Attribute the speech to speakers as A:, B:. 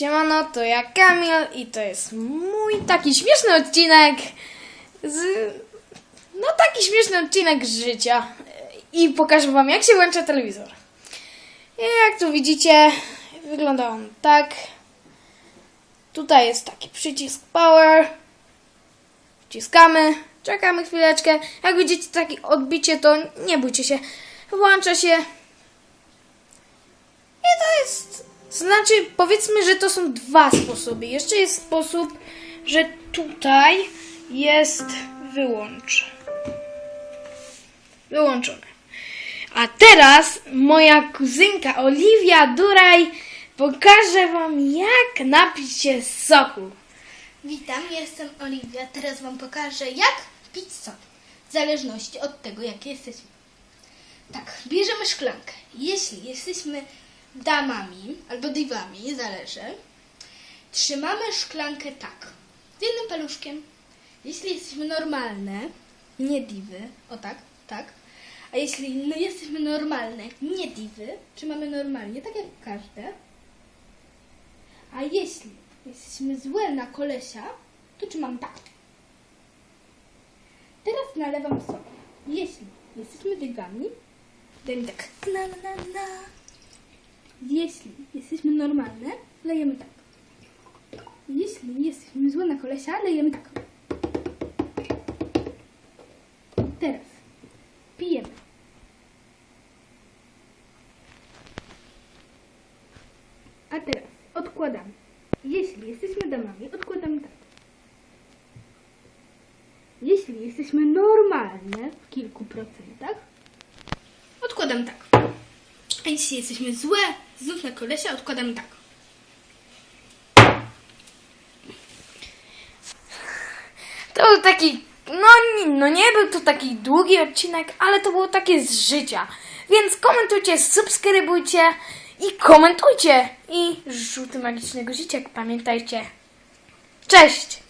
A: Siemano, to ja Kamil i to jest mój taki śmieszny odcinek z... No taki śmieszny odcinek z życia i pokażę wam jak się włącza telewizor. I jak tu widzicie, wygląda on tak. Tutaj jest taki przycisk power. Wciskamy, czekamy chwileczkę. Jak widzicie takie odbicie, to nie bójcie się. Włącza się i to jest. Znaczy, powiedzmy, że to są dwa sposoby. Jeszcze jest sposób, że tutaj jest wyłącz. Wyłączone. A teraz moja kuzynka Oliwia Duraj pokaże wam, jak napić się soku.
B: Witam, jestem Oliwia. Teraz Wam pokażę, jak pić sok. W zależności od tego, jakie jesteśmy. Tak, bierzemy szklankę. Jeśli jesteśmy damami albo divami, zależy, trzymamy szklankę tak, z jednym paluszkiem. Jeśli jesteśmy normalne, nie diwy, o tak, tak. A jeśli no, jesteśmy normalne, nie diwy, trzymamy normalnie, tak jak każde. A jeśli jesteśmy złe na kolesia, to trzymam tak. Teraz nalewam sok. Jeśli jesteśmy dygami, dajemy tak. Na, na, na, na. Jeśli jesteśmy normalne, lejemy tak. Jeśli jesteśmy złe na kolesia, lejemy tak. Teraz pijemy. A teraz odkładamy. Jeśli jesteśmy damami, odkładamy tak. Jeśli jesteśmy normalne w kilku procentach, odkładamy tak. A jeśli jesteśmy złe, znów na kolesia, odkładamy tak.
A: To był taki, no, no nie był to taki długi odcinek, ale to było takie z życia. Więc komentujcie, subskrybujcie i komentujcie. I żółty magiczny guziczek, pamiętajcie. Cześć!